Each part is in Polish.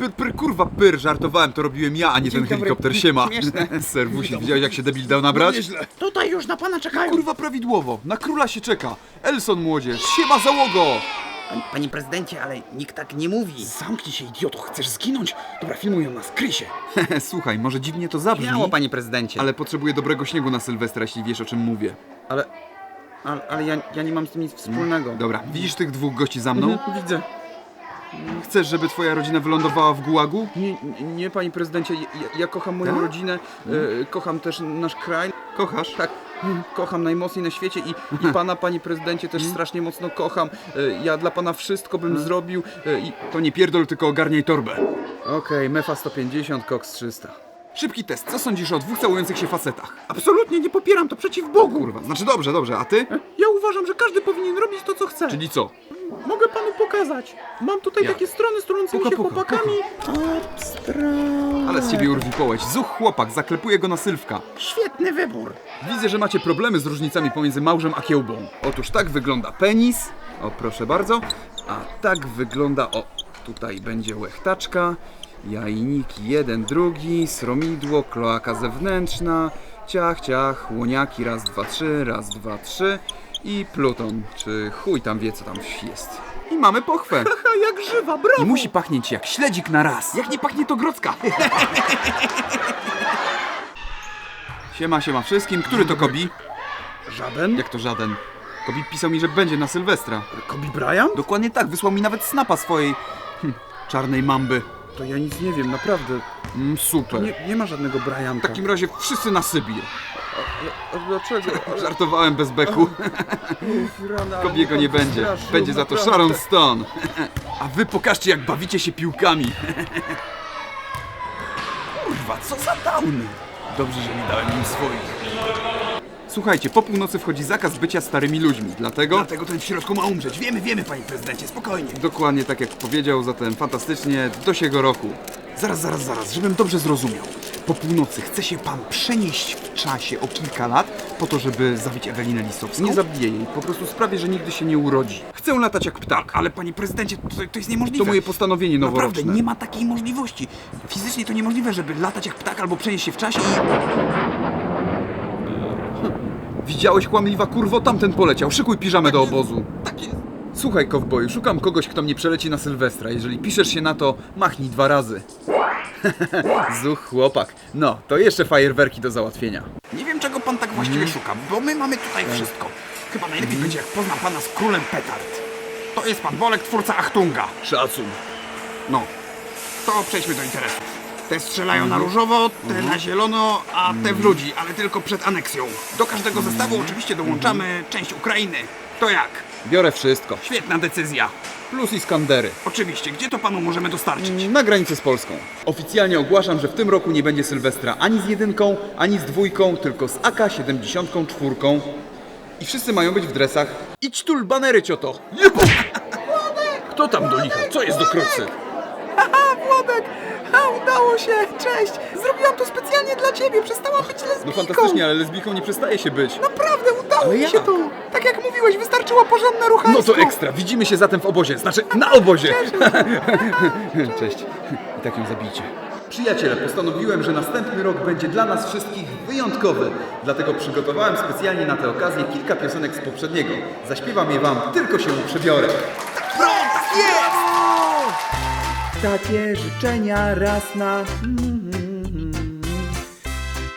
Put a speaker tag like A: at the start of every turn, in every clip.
A: pyr, pyr, kurwa, pyr, żartowałem, to robiłem ja, a nie ten
B: dobry.
A: helikopter, siema.
B: Śmieszne.
A: Serwusi, widziałeś jak się debil dał nabrać?
B: Nieźle. Tutaj już na pana czekają.
A: Kurwa, prawidłowo, na króla się czeka. Elson młodzież, siema załogo!
B: Panie, panie prezydencie, ale nikt tak nie mówi. Zamknij się, idioto, chcesz zginąć? Dobra, filmują nas, kryj się.
A: Słuchaj, może dziwnie to zabrzmi,
B: Śmiało, panie prezydencie.
A: ale potrzebuję dobrego śniegu na Sylwestra, jeśli wiesz o czym mówię.
B: Ale, ale, ale ja, ja nie mam z tym nic wspólnego.
A: Dobra, widzisz tych dwóch gości za mną?
B: Mhm, Widzę.
A: Chcesz, żeby twoja rodzina wylądowała w gułagu?
B: Nie, nie, nie panie prezydencie, ja, ja kocham moją
A: Tak?
B: rodzinę, e, kocham też nasz kraj.
A: Kochasz?
B: Tak, mm, kocham najmocniej na świecie i, i pana, panie prezydencie, też strasznie mocno kocham. E, Ja dla pana wszystko bym zrobił e, i...
A: To nie pierdol, tylko ogarniaj torbę.
B: Okej, Mefa 150, Cox 300.
A: Szybki test, co sądzisz o dwóch całujących się facetach?
B: Absolutnie nie popieram, to przeciw Bogu.
A: Kurwa, znaczy dobrze, dobrze, a ty?
B: Ja uważam, że każdy powinien robić to, co chce.
A: Czyli co?
B: Mogę panu pokazać. Mam tutaj
A: Jak?
B: takie strony z
A: Puka,
B: się
A: puka,
B: chłopakami. Abstract.
A: Ale z ciebie urwi połeć. Zuch chłopak, zaklepuje go na sylwka.
B: Świetny wybór.
A: Widzę, że macie problemy z różnicami pomiędzy małżem a kiełbą. Otóż tak wygląda penis. O, proszę bardzo. A tak wygląda, o, tutaj będzie łechtaczka, jajniki jeden, drugi, sromidło, kloaka zewnętrzna, ciach, ciach, łoniaki, raz, dwa, trzy, raz, dwa, trzy i pluton, czy chuj tam wie, co tam jest. I mamy pochwę.
B: Haha, jak żywa, brawo.
A: I musi pachnieć jak śledzik na raz. Jak nie pachnie, to grodzka. siema, siema wszystkim. Który to Kobi?
B: Żaden?
A: Jak to żaden? Kobi pisał mi, że będzie na Sylwestra.
B: Kobe Bryant?
A: Dokładnie tak, wysłał mi nawet snapa swojej hm, czarnej mamby.
B: To ja nic nie wiem, naprawdę.
A: Mm, super.
B: Nie, nie ma żadnego
A: W
B: Bryanta.
A: takim razie wszyscy na Sybir.
B: A dlaczego? Ale...
A: Żartowałem bez beku.
B: Rana, ale
A: Kobiego nie
B: pan
A: będzie. Będzie za to
B: naprawdę.
A: Sharon Stone. A wy pokażcie, jak bawicie się piłkami. Kurwa, co za downy. Dobrze, że nie dałem im swoich. Słuchajcie, po północy wchodzi zakaz bycia starymi ludźmi, dlatego...
B: Dlatego ten w środku ma umrzeć. Wiemy, wiemy, panie prezydencie, spokojnie.
A: Dokładnie tak jak powiedział, zatem fantastycznie do siego roku. Zaraz, zaraz, zaraz, żebym dobrze zrozumiał. Po północy chce się pan przenieść w czasie o kilka lat po to, żeby zabić Ewelinę Listowską?
B: Nie zabiję jej, po prostu sprawię, że nigdy się nie urodzi.
A: Chcę latać jak ptak.
B: Ale panie prezydencie, to, to jest niemożliwe.
A: To moje postanowienie noworoczne.
B: Naprawdę, nie ma takiej możliwości. Fizycznie to niemożliwe, żeby latać jak ptak albo przenieść się w czasie.
A: Widziałeś kłamliwa kurwo? Tamten poleciał. Szykuj piżamę do obozu.
B: Tak jest.
A: Słuchaj, kowboju, szukam kogoś, kto mnie przeleci na Sylwestra. Jeżeli piszesz się na to, machnij dwa razy. Zuch, chłopak. No, to jeszcze fajerwerki do załatwienia.
B: Nie wiem, czego pan tak właściwie szuka, bo my mamy tutaj wszystko. Chyba najlepiej będzie, jak poznam pana z królem petard. To jest pan Bolek, twórca Achtunga.
A: Szacun.
B: No, to przejdźmy do interesów. Te strzelają na różowo, te na zielono, a te w ludzi, ale tylko przed aneksją. Do każdego zestawu oczywiście dołączamy część Ukrainy. To jak?
A: Biorę wszystko.
B: Świetna decyzja.
A: Plus Iskandery.
B: Oczywiście, gdzie to panu możemy dostarczyć?
A: Na granicę z Polską. Oficjalnie ogłaszam, że w tym roku nie będzie Sylwestra ani z jedynką, ani z dwójką, tylko z AK-74. I wszyscy mają być w dresach. Idź tu, banery, cioto! Jebo! Kto tam do licha? Co jest do krocy?
B: Haha, Włodek! A, udało się! Cześć! Zrobiłam to specjalnie dla ciebie, przestałam być lesbijką!
A: No fantastycznie, ale lesbijką nie przestaje się być.
B: Naprawdę, udało
A: Ale
B: mi
A: jak?
B: się to! Tak jak mówiłeś, wystarczyło porządne
A: No
B: ruchaństwo!
A: to ekstra, widzimy się zatem w obozie, znaczy na obozie! Cześć. I tak ją zabijcie. Przyjaciele, postanowiłem, że następny rok będzie dla nas wszystkich wyjątkowy. Dlatego przygotowałem specjalnie na tę okazję kilka piosenek z poprzedniego. Zaśpiewam je wam, tylko się przebiorę.
B: Tak jest!
A: Takie życzenia raz na...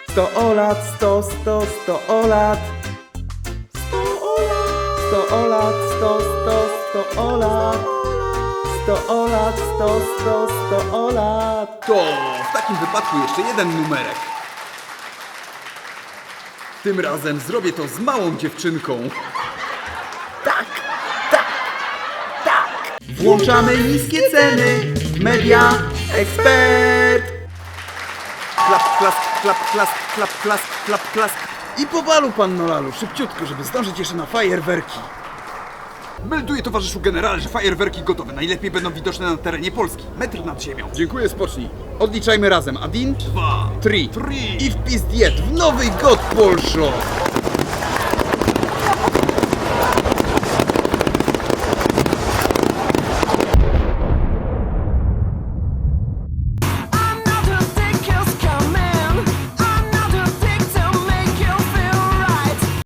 A: Sto o lat, sto, sto, sto o lat. Sto o lat, sto, sto, sto o lat. Sto o lat, sto, sto, sto o lat. To w takim wypadku jeszcze jeden numerek. Tym razem zrobię to z małą dziewczynką. Tak, tak, tak. Włączamy niskie ceny. Media Ekspert. Klap, klask, klap, klask, klap, klask, klap, klask. I powalu, pan Nolalu, szybciutko, żeby zdążyć jeszcze na fajerwerki. Melduję towarzyszu generale, że fajerwerki gotowe. Najlepiej będą widoczne na terenie Polski. Metr nad ziemią. Dziękuję, spocznij. Odliczajmy razem. Adin? Dwa. Trzy.
B: Three.
A: I wpis diet w nowy god Polszo.